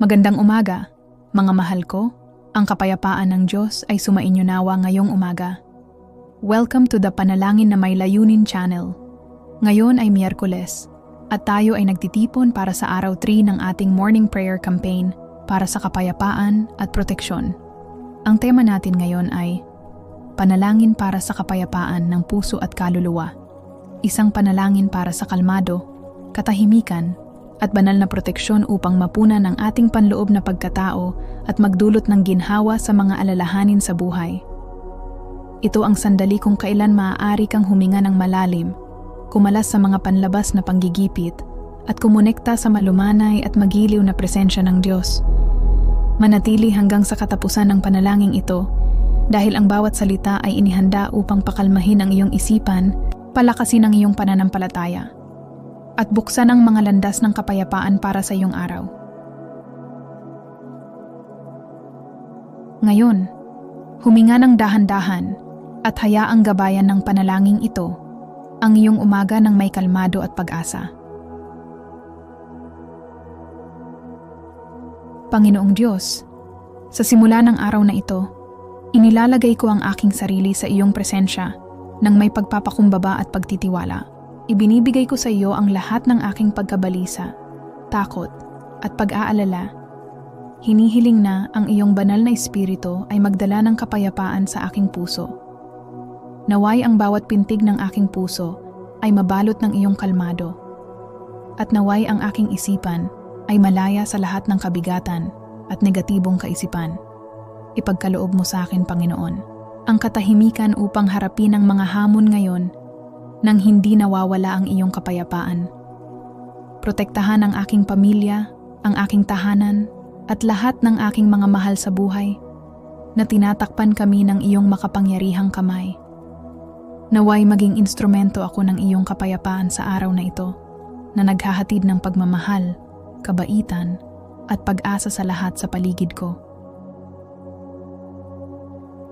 Magandang umaga, mga mahal ko. Ang kapayapaan ng Diyos ay sumainyo nawa ngayong umaga. Welcome to the Panalangin na May Layunin channel. Ngayon ay Miyerkules at tayo ay nagtitipon para sa araw 3 ng ating morning prayer campaign para sa kapayapaan at proteksyon. Ang tema natin ngayon ay Panalangin para sa kapayapaan ng puso at kaluluwa. Isang panalangin para sa kalmado, katahimikan, at banal na proteksyon upang mapunan ang ating panloob na pagkatao at magdulot ng ginhawa sa mga alalahanin sa buhay. Ito ang sandali kung kailan maaari kang huminga ng malalim, kumalas sa mga panlabas na panggigipit, at kumonekta sa malumanay at magiliw na presensya ng Diyos. Manatili hanggang sa katapusan ng panalangin ito dahil ang bawat salita ay inihanda upang pakalmahin ang iyong isipan, palakasin ang iyong pananampalataya at buksan ang mga landas ng kapayapaan para sa iyong araw. Ngayon, huminga ng dahan-dahan at hayaang gabayan ng panalangin ito ang iyong umaga ng may kalmado at pag-asa. Panginoong Diyos, sa simula ng araw na ito, inilalagay ko ang aking sarili sa iyong presensya ng may pagpapakumbaba at pagtitiwala. Ibinibigay ko sa iyo ang lahat ng aking pagkabalisa, takot, at pag-aalala. Hinihiling na ang iyong banal na espiritu ay magdala ng kapayapaan sa aking puso. Naway ang bawat pintig ng aking puso ay mabalot ng iyong kalmado. At naway ang aking isipan ay malaya sa lahat ng kabigatan at negatibong kaisipan. Ipagkaloob mo sa akin, Panginoon, ang katahimikan upang harapin ang mga hamon ngayon nang hindi nawawala ang iyong kapayapaan. Protektahan ang aking pamilya, ang aking tahanan, at lahat ng aking mga mahal sa buhay na tinatakpan kami ng iyong makapangyarihang kamay. Naway maging instrumento ako ng iyong kapayapaan sa araw na ito na naghahatid ng pagmamahal, kabaitan, at pag-asa sa lahat sa paligid ko.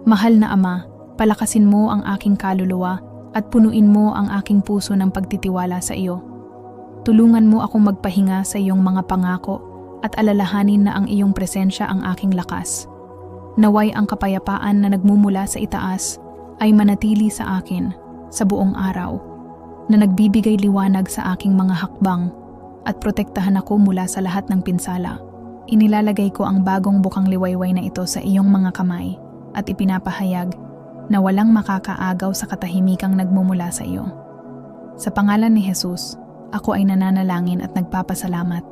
Mahal na Ama, palakasin mo ang aking kaluluwa at punuin mo ang aking puso ng pagtitiwala sa iyo. Tulungan mo akong magpahinga sa iyong mga pangako at alalahanin na ang iyong presensya ang aking lakas. Naway ang kapayapaan na nagmumula sa itaas ay manatili sa akin sa buong araw, na nagbibigay liwanag sa aking mga hakbang at protektahan ako mula sa lahat ng pinsala. Inilalagay ko ang bagong bukang liwayway na ito sa iyong mga kamay at ipinapahayag na walang makakaagaw sa katahimikang nagmumula sa iyo. Sa pangalan ni Jesus, ako ay nananalangin at nagpapasalamat.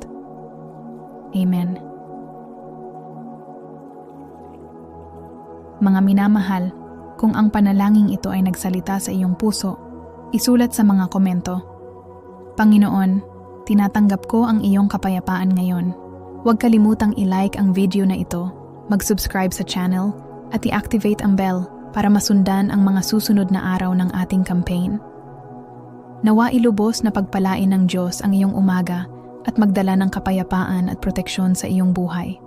Amen. Mga minamahal, kung ang panalangin ito ay nagsalita sa iyong puso, isulat sa mga komento. Panginoon, tinatanggap ko ang iyong kapayapaan ngayon. Huwag kalimutang i-like ang video na ito, mag-subscribe sa channel, at i-activate ang bell para masundan ang mga susunod na araw ng ating campaign. Nawa ilubos na pagpalain ng Diyos ang iyong umaga at magdala ng kapayapaan at proteksyon sa iyong buhay.